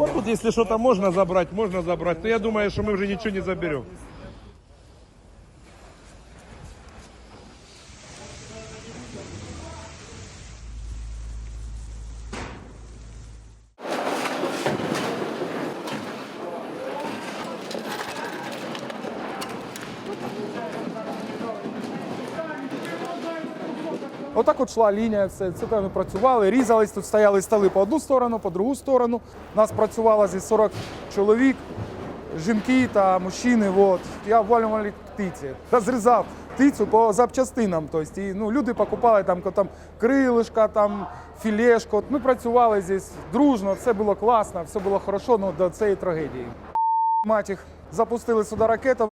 Вот тут, если что-то можно забрать, можно забрать. Но я думаю, что мы уже ничего не заберем. Отак от йшла лінія, все це там працювали, різались, тут стояли столи по одну сторону, по другу сторону. Нас працювало зі 40 чоловік, жінки та мужчини. От. Я обвалював птиці, розрізав птицю по запчастинам. Тобто, і, ну, люди покупали там, там крилишка, там, філешку. Ми працювали здесь дружно, все було класно, все було хорошо ну, до цієї трагедії. Мать їх запустили сюди ракету.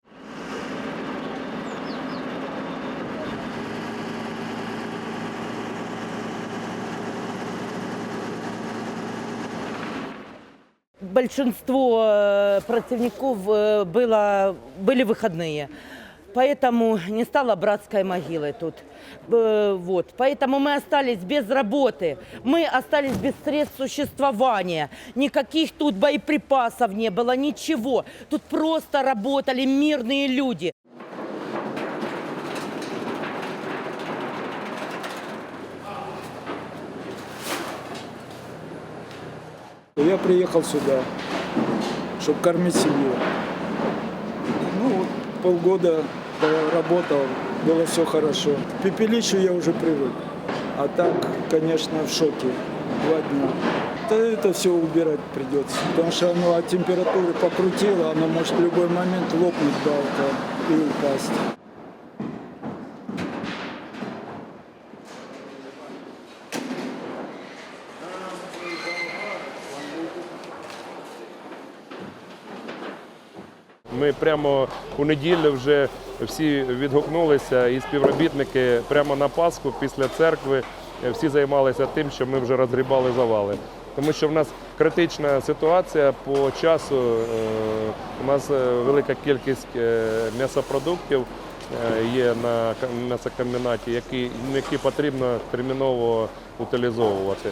большинство э, противников э, было, были выходные. Поэтому не стало братской могилы тут. Э, Вот. Поэтому мы остались без работы. Мы остались без средств существования. Никаких тут боеприпасов не было, ничего. Тут просто работали мирные люди. Я приехал сюда, чтобы кормить семью. Ну, вот полгода работал, было все хорошо. К пепелищу я уже привык. А так, конечно, в шоке. Два дня. Да это все убирать придется. Потому что оно от температуры покрутило, оно может в любой момент лопнуть балка и упасть. Ми прямо у неділю вже всі відгукнулися, і співробітники прямо на Пасху після церкви е, всі займалися тим, що ми вже розгрібали завали. Тому що в нас критична ситуація по часу. е, У нас е, велика кількість м'ясопродуктів є на м'ясокомбінаті, які, які потрібно терміново утилізовувати.